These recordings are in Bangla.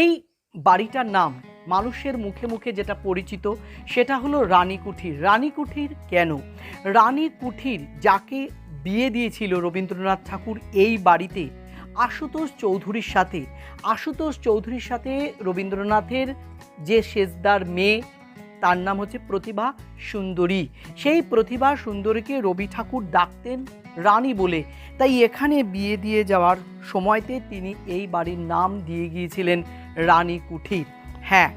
এই বাড়িটার নাম মানুষের মুখে মুখে যেটা পরিচিত, সেটা হলো রানী কুঠির। রানী কুঠির কেন? রানী কুঠির যাকে বিয়ে দিয়েছিল রবীন্দ্রনাথ ঠাকুর এই বাড়িতে, আশুতোষ চৌধুরীর সাথে। আশুতোষ চৌধুরীর সাথে রবীন্দ্রনাথের যে সেজদার মেয়ে, তার নাম হচ্ছে প্রতিভা সুন্দরী। সেই প্রতিভা সুন্দরীকে রবি ঠাকুর ডাকতেন রানী বলে। তাই এখানে বিয়ে দিয়ে যাওয়ার সময়তে তিনি এই বাড়ির নাম দিয়ে গিয়েছিলেন রানী কুঠির হ্যাঁ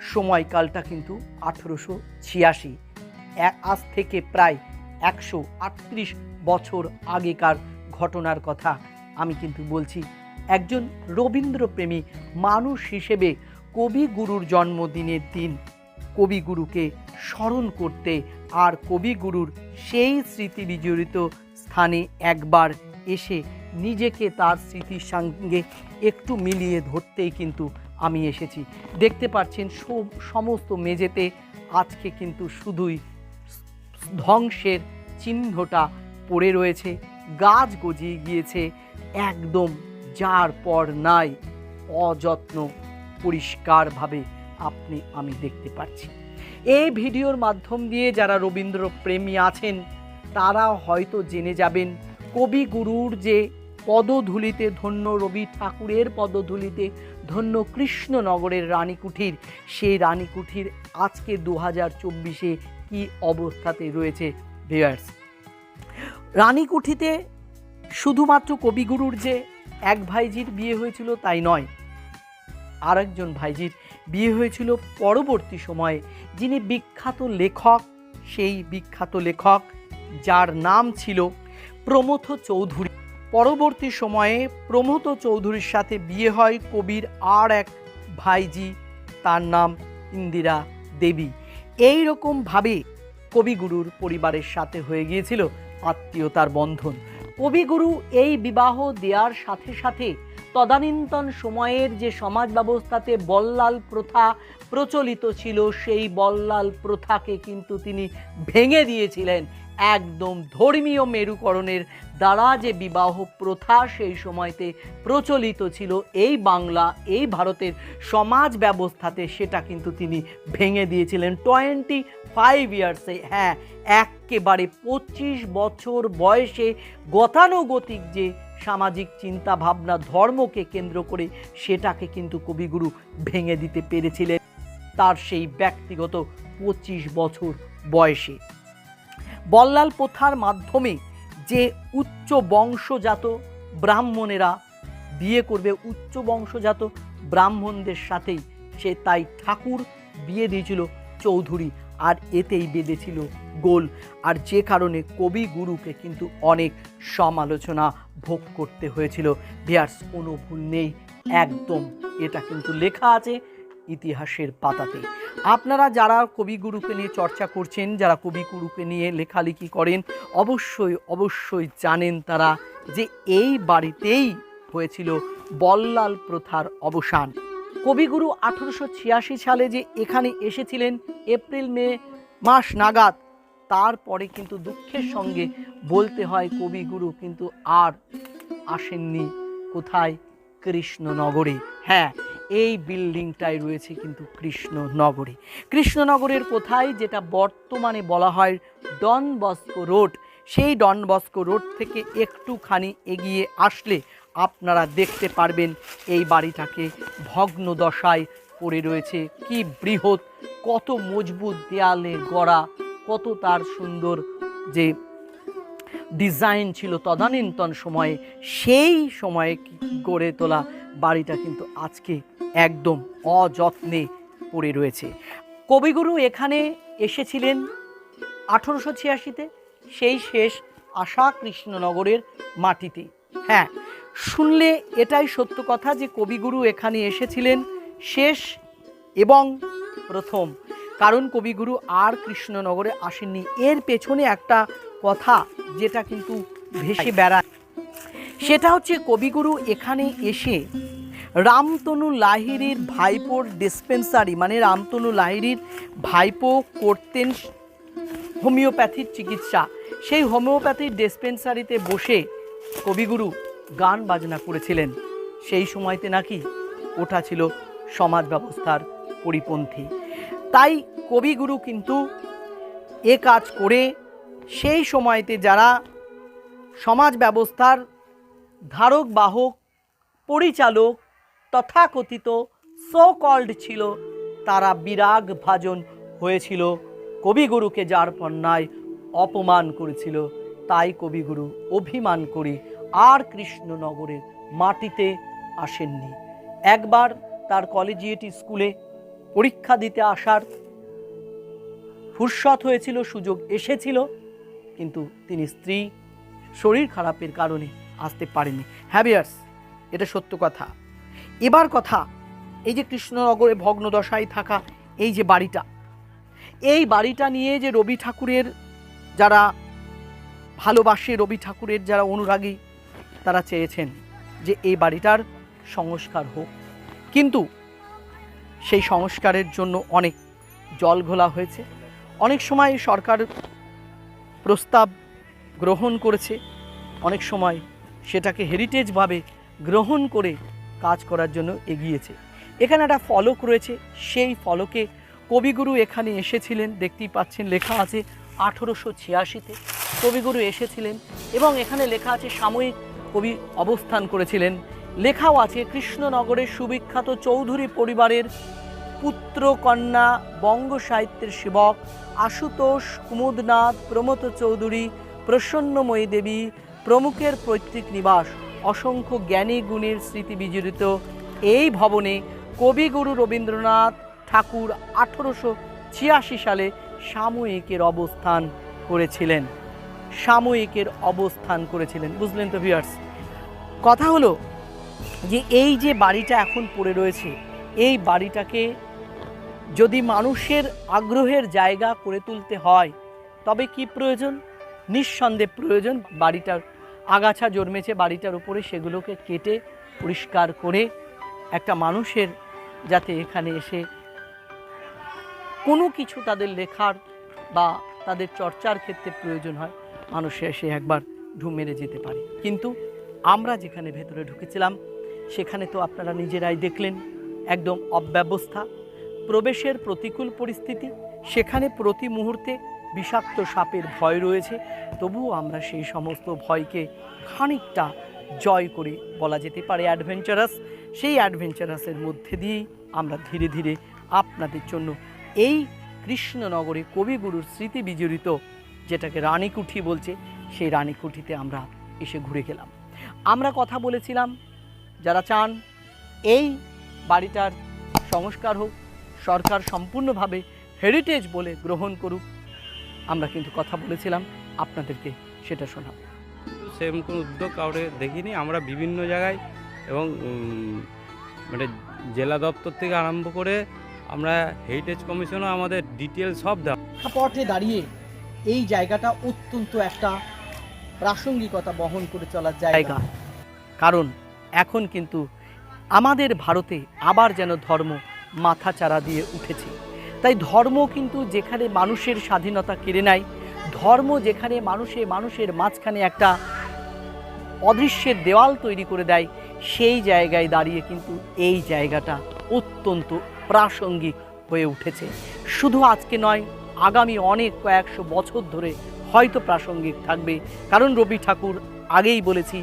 সময়কালটা কিন্তু আঠেরোশো ছিয়াশি। আজ থেকে প্রায় একশো আটত্রিশ বছর আগেকার ঘটনার কথা আমি কিন্তু বলছি। একজন রবীন্দ্রপ্রেমী মানুষ হিসেবে কবিগুরুর জন্মদিনের দিন কবিগুরুকে স্মরণ করতে আর কবিগুরুর সেই স্মৃতি বিজড়িত স্থানে একবার এসে নিজেকে তার স্মৃতির সঙ্গে একটু মিলিয়ে ধরতেই কিন্তু আমি এসেছি। দেখতে পাচ্ছেন সমস্ত মেঝেতে আজকে কিন্তু শুধুই ধ্বংসের চিহ্নটা পড়ে রয়েছে। গাছ গজিয়ে গিয়েছে, একদম যার পর নাই, অযত্ন পরিষ্কারভাবে আপনি, আমি দেখতে পাচ্ছি। এই ভিডিওর মাধ্যম দিয়ে যারা রবীন্দ্র প্রেমী আছেন তারা হয়তো জেনে যাবেন কবিগুরুর যে পদধূলিতে ধন্য রবি ঠাকুরের পদধূলিতে ধন্য কৃষ্ণনগরের রানীকুঠির, সেই রানীকুঠির আজকে দু হাজার চব্বিশে কী অবস্থাতে রয়েছে ভিউয়ার্স রানীকুঠিতে শুধুমাত্র কবিগুরুর যে এক ভাইজির বিয়ে হয়েছিল তাই নয়, আরেকজন ভাইজির বিয়ে হয়েছিল পরবর্তী সময়ে, যিনি বিখ্যাত লেখক, সেই বিখ্যাত লেখক যার নাম ছিল প্রমথ চৌধুরী। পরবর্তী সময়ে প্রমথ চৌধুরীর সাথে বিয়ে হয় কবির আর এক ভাইজি, তার নাম ইন্দিরা দেবী। এই রকমভাবে কবিগুরুর পরিবারের সাথে হয়ে গিয়েছিল আত্মীয়তার বন্ধন। কবিগুরু এই বিবাহ দেওয়ার সাথে সাথে তদানীন্তন সময়ের যে সমাজ ব্যবস্থাতে বল্লাল প্রথা প্রচলিত ছিল, সেই বল্লাল প্রথাকে কিন্তু তিনি ভেঙে দিয়েছিলেন। একদম ধর্মীয় মেরুকরণের দ্বারা যে বিবাহ প্রথা সেই সময়তে প্রচলিত ছিল, এই বাংলা, এই ভারতের সমাজ ব্যবস্থাতে সেটা কিন্তু তিনি ভেঙে দিয়েছিলেন। টোয়েন্টি ফাইভ ইয়ার্সে হ্যাঁ একেবারে পঁচিশ বছর বয়সে গতানুগতিক যে সামাজিক চিন্তা ভাবনা ধর্মকে কেন্দ্র করে সেটাকে কিন্তু কবিগুরু ভেঙে দিতে পেরেছিলেন তার সেই ব্যক্তিগত পঁচিশ বছর বয়সে। বল্লাল প্রথার মাধ্যমে যে উচ্চ বংশজাত ব্রাহ্মণেরা বিয়ে করবে, উচ্চ বংশজাত ব্রাহ্মণদের সাথেই সে তাই ঠাকুর বিয়ে দিয়েছিল চৌধুরী আর এতেই বেঁধেছিল গোল। আর যে কারণে কবি গুরুকে কিন্তু অনেক সমালোচনা ভোগ করতে হয়েছিল। বিয়ার্স কোনো ভুল নেই, একদম এটা কিন্তু লেখা আছে ইতিহাসের পাতাতে। আপনারা যারা কবিগুরুকে নিয়ে চর্চা করছেন, যারা কবিগুরুকে নিয়ে লেখালেখি করেন, অবশ্যই অবশ্যই জানেন তারা যে এই বাড়িতেই হয়েছিল বল্লাল প্রথার অবসান। কবিগুরু আঠেরোশো ছিয়াশি সালে যে এখানে এসেছিলেন, এপ্রিল, মে মাস নাগাদ, তারপরে কিন্তু দুঃখের সঙ্গে বলতে হয় কবিগুরু কিন্তু আর আসেননি কোথায়? কৃষ্ণনগরে। হ্যাঁ এই বিল্ডিংটাই রয়েছে কিন্তু কৃষ্ণনগরে। কৃষ্ণনগরের কোথায় যেটা বর্তমানে বলা হয় ডন বস্কো রোড, সেই ডন বস্কো রোড থেকে একটুখানি এগিয়ে আসলে আপনারা দেখতে পারবেন এই বাড়িটাকে ভগ্ন দশায় পড়ে রয়েছে। কি বৃহৎ, কত মজবুত দেয়ালে গড়া, কত তার সুন্দর যে ডিজাইন ছিল তদানীন্তন সময়ে, সেই সময়ে গড়ে তোলা বাড়িটা কিন্তু আজকে একদম অযত্নে পড়ে রয়েছে। কবিগুরু এখানে এসেছিলেন আঠেরোশো ছিয়াশিতে, সেই শেষ আশা কৃষ্ণনগরের মাটিতে। হ্যাঁ শুনলে এটাই সত্য কথা যে কবিগুরু এখানে এসেছিলেন শেষ এবং প্রথম। কারণ কবিগুরু আর কৃষ্ণনগরে আসেননি, এর পেছনে একটা কথা যেটা কিন্তু ভেসে বেড়ায়। সেটা হচ্ছে কবিগুরু এখানে এসে রামতনু লাহিড়ির ভাইপোর ডিসপেন্সারি মানে রামতনু লাহিড়ির ভাইপো করতেন হোমিওপ্যাথির চিকিৎসা। সেই হোমিওপ্যাথির ডিসপেন্সারিতে বসে কবিগুরু গান বাজনা করেছিলেন। সেই সময়তে নাকি ওটা ছিল সমাজ ব্যবস্থার পরিপন্থী। তাই কবিগুরু কিন্তু এ কাজ করে সেই সময়তে যারা সমাজ ব্যবস্থার ধারক, বাহক, পরিচালক, তথাকথিত সো কল্ড ছিল, তারা বিরাগ ভাজন হয়েছিল। কবিগুরুকে যার পণ্যায় অপমান করেছিল, তাই কবিগুরু অভিমান করে আর কৃষ্ণনগরের মাটিতে আসেননি। একবার তার কলেজিয়েট স্কুলে পরীক্ষা দিতে আসার ফুরসত হয়েছিল, সুযোগ এসেছিল। কিন্তু তিনি স্ত্রী, শরীর খারাপের কারণে আসতে পারেনি হ্যাভিয়ার্স এটা সত্য কথা। এবার কথা, এই যে কৃষ্ণনগরে ভগ্নদশায় থাকা এই যে বাড়িটা, এই বাড়িটা নিয়ে যে রবি ঠাকুরের যারা ভালোবাসে, রবি ঠাকুরের যারা অনুরাগী, তারা চেয়েছেন যে এই বাড়িটার সংস্কার হোক। কিন্তু সেই সংস্কারের জন্য অনেক জল ঘোলা হয়েছে। অনেক সময় সরকার প্রস্তাব গ্রহণ করেছে, অনেক সময় সেটাকে হেরিটেজভাবে গ্রহণ করে কাজ করার জন্য এগিয়েছে। এখানে একটা ফলক রয়েছে, সেই ফলকে কবিগুরু এখানে এসেছিলেন, দেখতেই পাচ্ছেন লেখা আছে আঠেরোশো ছিয়াশিতে। কবিগুরু এসেছিলেন এবং এখানে লেখা আছে সাময়িক কবি অবস্থান করেছিলেন। লেখাও আছে, কৃষ্ণনগরের সুবিখ্যাত চৌধুরী পরিবারের পুত্র কন্যা বঙ্গ সাহিত্যের সেবক আশুতোষ কুমুদনাথ প্রমথ চৌধুরী, প্রসন্নময়ী দেবী, প্রমুখের পৈতৃক নিবাস, অসংখ্য জ্ঞানী গুণের স্মৃতি বিজড়িত। এই ভবনে কবিগুরু রবীন্দ্রনাথ ঠাকুর আঠেরোশো ছিয়াশি সালে সাময়িকের অবস্থান করেছিলেন। সাময়িকের অবস্থান করেছিলেন, বুঝলেন তো ভিউয়ার্স কথা হলো যে এই যে বাড়িটা এখন পড়ে রয়েছে, এই বাড়িটাকে যদি মানুষের আগ্রহের জায়গা করে তুলতে হয়, তবে কি প্রয়োজন? নিঃসন্দেহে প্রয়োজন। বাড়িটার আগাছা জন্মেছে, বাড়িটার উপরে সেগুলোকে কেটে পরিষ্কার করে একটা মানুষের যাতে এখানে এসে কোনো কিছু তাদের লেখার বা তাদের চর্চার ক্ষেত্রে প্রয়োজন হয়, মানুষ এসে একবার ঢু মেরে যেতে পারে। কিন্তু আমরা যেখানে ভেতরে ঢুকেছিলাম, সেখানে তো আপনারা নিজেরাই দেখলেন, একদম অব্যবস্থা। প্রবেশের প্রতিকূল পরিস্থিতি, সেখানে প্রতি মুহূর্তে বিষাক্ত সাপের ভয় রয়েছে। তবুও আমরা সেই সমস্ত ভয়কে খানিকটা জয় করে বলা যেতে পারে অ্যাডভেঞ্চারাস সেই অ্যাডভেঞ্চারাসের মধ্যে দিয়েই আমরা ধীরে ধীরে আপনাদের জন্য এই কৃষ্ণনগরে কবিগুরুর স্মৃতি বিজড়িত, যেটাকে রানীকুঠি বলছে, সেই রানীকুঠিতে আমরা এসে ঘুরে গেলাম। আমরা কথা বলেছিলাম, যারা চান, এই বাড়িটার সংস্কার হোক সরকার সম্পূর্ণভাবে হেরিটেজ বলে গ্রহণ করুক। আমরা কিন্তু কথা বলেছিলাম আপনাদেরকে সেটা শোনাব। সেরকম কোনো উদ্যোগ কাউরে দেখিনি। আমরা বিভিন্ন জায়গায় এবং মানে জেলা দপ্তর থেকে আরম্ভ করে আমরা হেরিটেজ কমিশনও আমাদের ডিটেল সব দেওয়া। পথে দাঁড়িয়ে এই জায়গাটা অত্যন্ত একটা প্রাসঙ্গিকতা বহন করে চলার জায়গা। কারণ এখন কিন্তু আমাদের ভারতে আবার যেন ধর্ম মাথাচাড়া দিয়ে উঠেছে। তাই ধর্ম কিন্তু যেখানে মানুষের স্বাধীনতা কেড়ে নেয়, ধর্ম যেখানে মানুষে মানুষের মাঝখানে একটা অদৃশ্যের দেওয়াল তৈরি করে দেয়, সেই জায়গায় দাঁড়িয়ে কিন্তু এই জায়গাটা অত্যন্ত প্রাসঙ্গিক হয়ে উঠেছে। শুধু আজকে নয়, আগামী অনেক কয়েকশো বছর ধরে হয়তো প্রাসঙ্গিক থাকবে। কারণ রবি ঠাকুর আগেই বলেছি,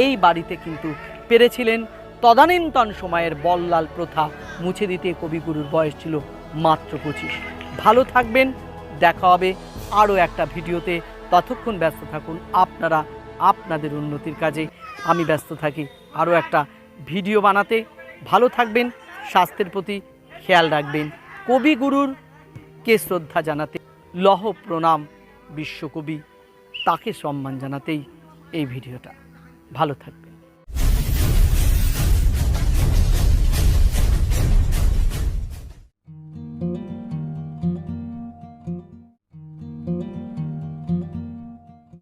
এই বাড়িতে কিন্তু পেরেছিলেন তদানীন্তন সময়ের বল্লাল প্রথা মুছে দিতে কবিগুরুর বয়স ছিল মাত্র পঁচিশ। ভালো থাকবেন, দেখা হবে আরও একটা ভিডিওতে। ততক্ষণ ব্যস্ত থাকুন আপনারা আপনাদের উন্নতির কাজে। আমি ব্যস্ত থাকি আরও একটা ভিডিও বানাতে। ভালো থাকবেন, স্বাস্থ্যের প্রতি খেয়াল রাখবেন। কবিগুরুর কে শ্রদ্ধা জানাতে, লহ প্রণাম বিশ্বকবি, তাকে সম্মান জানাতেই এই ভিডিওটা। ভালো থাকবে